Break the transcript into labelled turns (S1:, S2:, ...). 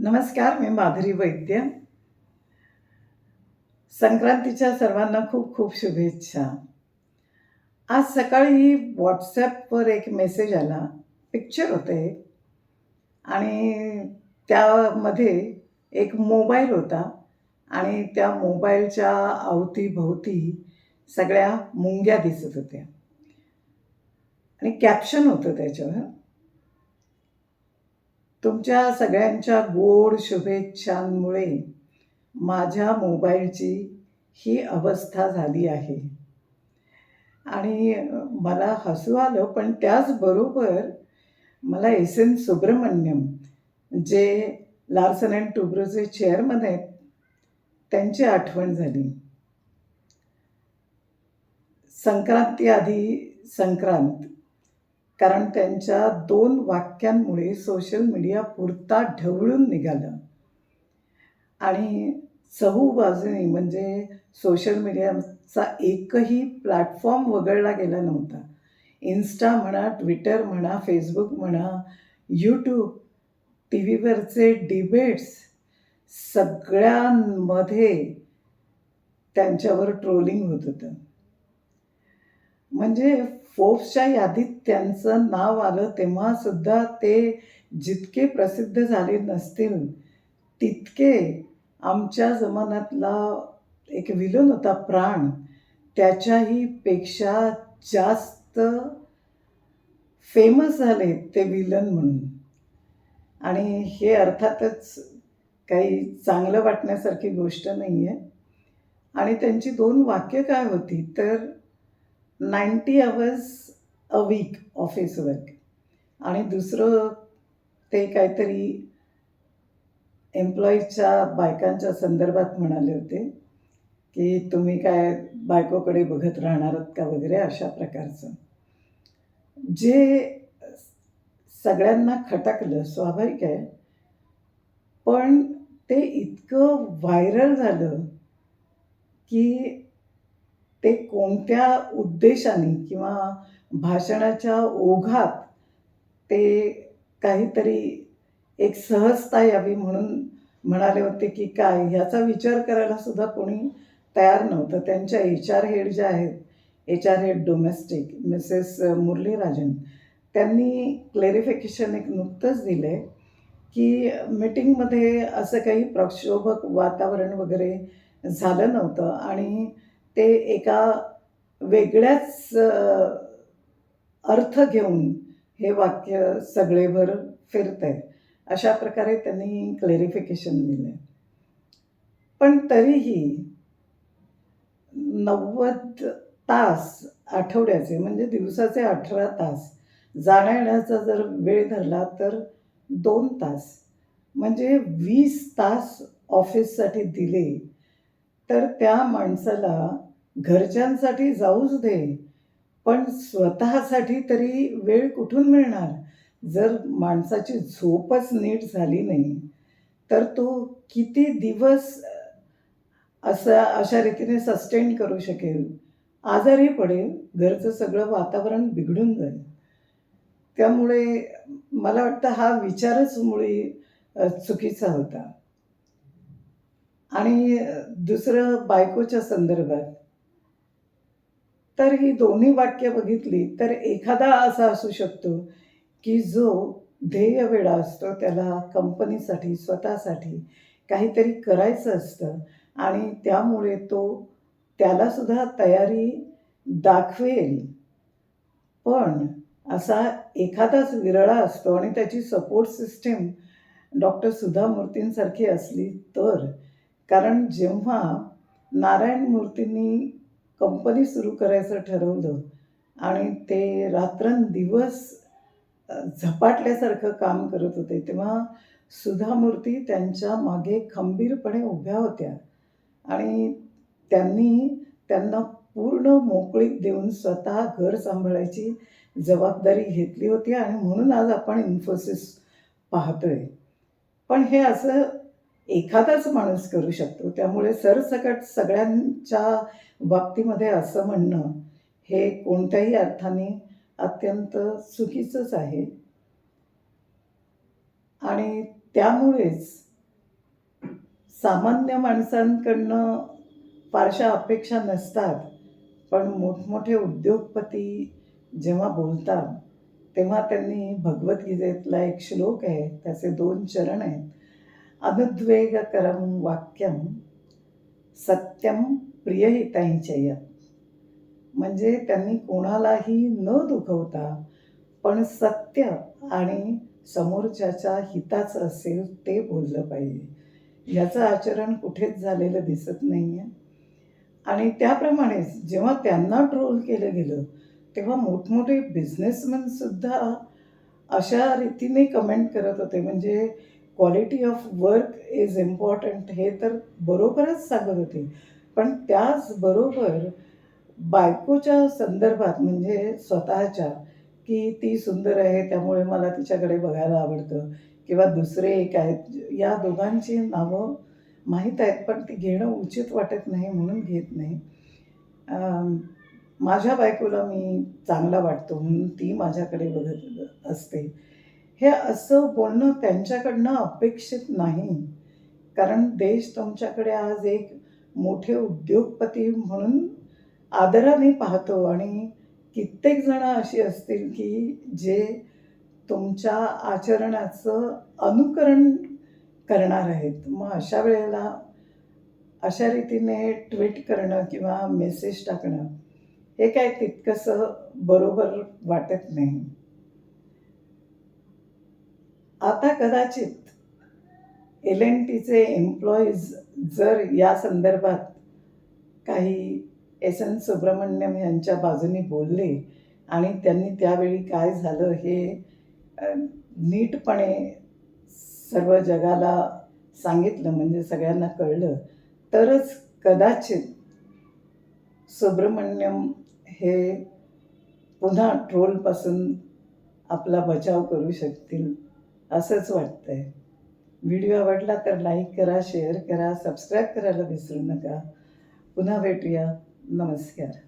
S1: नमस्कार मी माधुरी वैद्य. संक्रांतीच्या सर्वांना खूप खूप शुभेच्छा. आज सकाळी व्हॉट्सॲपवर एक मेसेज आला पिक्चर होते आणि त्यामध्ये एक मोबाईल होता आणि त्या मोबाईलच्या अवतीभोवती सगळ्या मुंग्या दिसत होत्या. आणि कॅप्शन होतं त्याच्यावर तुमच्या सगळ्यांच्या गोड शुभेच्छांमुळे माझ्या मोबाईलची ही अवस्था झाली आहे. आणि मला हसू आलं पण त्याचबरोबर मला एस एन सुब्रमण्यम जे लार्सन अँड टुब्रोचे चेअरमन आहेत त्यांची आठवण झाली. संक्रांती आधी संक्रांत कारण त्यांच्या दोन वाक्यांमुळे सोशल मीडिया पुरता ढवळून निघालं. आणि चहूबाजूनी म्हणजे सोशल मीडियाचा एकही प्लॅटफॉर्म वगळला गेला नव्हता. इन्स्टा म्हणा ट्विटर म्हणा फेसबुक म्हणा यूट्यूब टी व्हीवरचे डिबेट्स सगळ्यांमध्ये त्यांच्यावर ट्रोलिंग होत होतं. म्हणजे फोर्ब्सच्या यादीत त्यांचं नाव आलं तेव्हासुद्धा ते जितके प्रसिद्ध झाले नसतील तितके आमच्या जमान्यातला एक विलन होता प्राण. त्याच्याही पेक्षा जास्त फेमस झाले ते विलन म्हणून. आणि हे अर्थातच काही चांगलं वाटण्यासारखी गोष्ट नाही आहे आणि त्यांची दोन वाक्य काय होती? तर ninety hours a week office work. आणि दुसरं ते काहीतरी एम्प्लॉईजच्या बायकांच्या संदर्भात म्हणाले होते की तुम्ही काय बायकोकडे बघत राहणार आहात का वगैरे अशा प्रकारचं. जे सगळ्यांना खटकलं स्वाभाविक आहे पण ते इतकं व्हायरल झालं की ते कोणत्या उद्देशाने किंवा भाषणाच्या ओघात ते काहीतरी एक सहजता यावी म्हणून म्हणाले होते की काय ह्याचा विचार करायला सुद्धा कोणी तयार नव्हतं. त्यांच्या एच आर हेड ज्या आहेत H R head domestic Mrs Muralirajan त्यांनी क्लेरिफिकेशन एक नुकतंच दिलं आहे की मीटिंगमध्ये असं काही प्रक्षोभक वातावरण वगैरे झालं नव्हतं आणि ते एका वेगळ्याच अर्थ घेऊन हे वाक्य सगळेभर फिरत आहे अशा प्रकारे त्यांनी क्लेरिफिकेशन दिलं पण तरीही नव्वद तास आठवड्याचे म्हणजे दिवसाचे अठरा तास जाण्या येण्याचा जर वेळ धरला तर दोन तास. म्हणजे वीस तास ऑफिससाठी दिले तर त्या माणसाला घरच्यांसाठी जाऊच दे पण स्वतःसाठी तरी वेळ कुठून मिळणार? जर माणसाची झोपच नीट झाली नाही तर तो किती दिवस असं अशा रीतीने सस्टेन करू शकेल? आजारी पडेल घरचं सगळं वातावरण बिघडून जाईल. त्यामुळे मला वाटतं हा विचारच मुळी चुकीचा होता. आणि दुसरं बायकोच्या संदर्भात. तर ही दोन्ही वाक्य बघितली तर एखादा असा असू शकतो की जो ध्येय वेळा असतो त्याला कंपनीसाठी स्वतःसाठी काहीतरी करायचं असतं आणि त्यामुळे तो त्यालासुद्धा तयारी दाखवेल. पण असा एखादाच विरळा असतो आणि त्याची सपोर्ट सिस्टीम डॉक्टर सुधा मूर्तींसारखी असली तर कारण जेव्हा नारायण मूर्तींनी कंपनी सुरू करायचं ठरवलं आणि ते रात्रंदिवस झपाटल्यासारखं काम करत होते तेव्हा सुधा मूर्ती त्यांच्या मागे खंबीरपणे उभ्या होत्या आणि त्यांनी त्यांना पूर्ण मोकळीक देऊन स्वतः घर सांभाळायची जबाबदारी घेतली होती आणि म्हणून आज आपण इन्फोसिस पाहतोय. पण हे असं एखादाच माणूस करू शकतो. त्यामुळे सरसकट सगळ्यांच्या बाबतीमध्ये असं म्हणणं हे कोणत्याही अर्थाने अत्यंत चुकीचंच आहे. आणि त्यामुळेच सामान्य माणसांकडनं फारशा अपेक्षा नसतात. पण मोठमोठे उद्योगपती जेव्हा बोलतात तेव्हा त्यांनी भगवद्गीतेतला एक श्लोक आहे त्याचे दोन चरण आहेत. अनुद्वेगकरं वाक्यम सत्यम प्रियहितांचय. म्हणजे त्यांनी कोणालाही न दुखवता पण सत्य आणि समोरच्याच्या हिताचं असेल ते बोललं पाहिजे. याचं आचरण कुठेच झालेलं दिसत नाही आहे आणि त्याप्रमाणेच जेव्हा त्यांना ट्रोल केलं गेलं तेव्हा मोठमोठे बिझनेसमॅनसुद्धा अशा रीतीने कमेंट करत होते. म्हणजे quality of work is important हे तर बरोबरच सांगत होते. पण त्याचबरोबर बायकोच्या संदर्भात म्हणजे स्वतःच्या की ती सुंदर आहे त्यामुळे मला तिच्याकडे बघायला आवडतं किंवा दुसरे एक आहेत या दोघांची नावं माहीत आहेत पण ती घेणं उचित वाटत नाही म्हणून घेत नाही. माझ्या बायकोला मी चांगला वाटतो म्हणून ती माझ्याकडे बघत असते. हे असं बोलणं त्यांच्याकडनं अपेक्षित नाही. कारण देश तुमच्याकडे आज एक मोठे उद्योगपती म्हणून आदराने पाहतो आणि कित्येक जण अशी असतील की जे तुमच्या आचरणाचं अनुकरण करणार आहेत. मग अशा वेळेला अशा रीतीने ट्विट करणं किंवा मेसेज टाकणं हे काय तितकंसं बरोबर वाटत नाही. आता कदाचित एल एन टीचे एम्प्लॉईज जर या संदर्भात काही एस एन सुब्रमण्यम यांच्या बाजूनी बोलले आणि त्यांनी त्यावेळी काय झालं हे नीटपणे सर्व जगाला सांगितलं म्हणजे सगळ्यांना कळलं तरच कदाचित सुब्रमण्यम हे पुन्हा ट्रोलपासून आपला बचाव करू शकतील. असंच वाटतंय. व्हिडिओ आवडला तर लाईक करा शेअर करा सबस्क्राईब करायला विसरू नका. पुन्हा भेटूया. नमस्कार.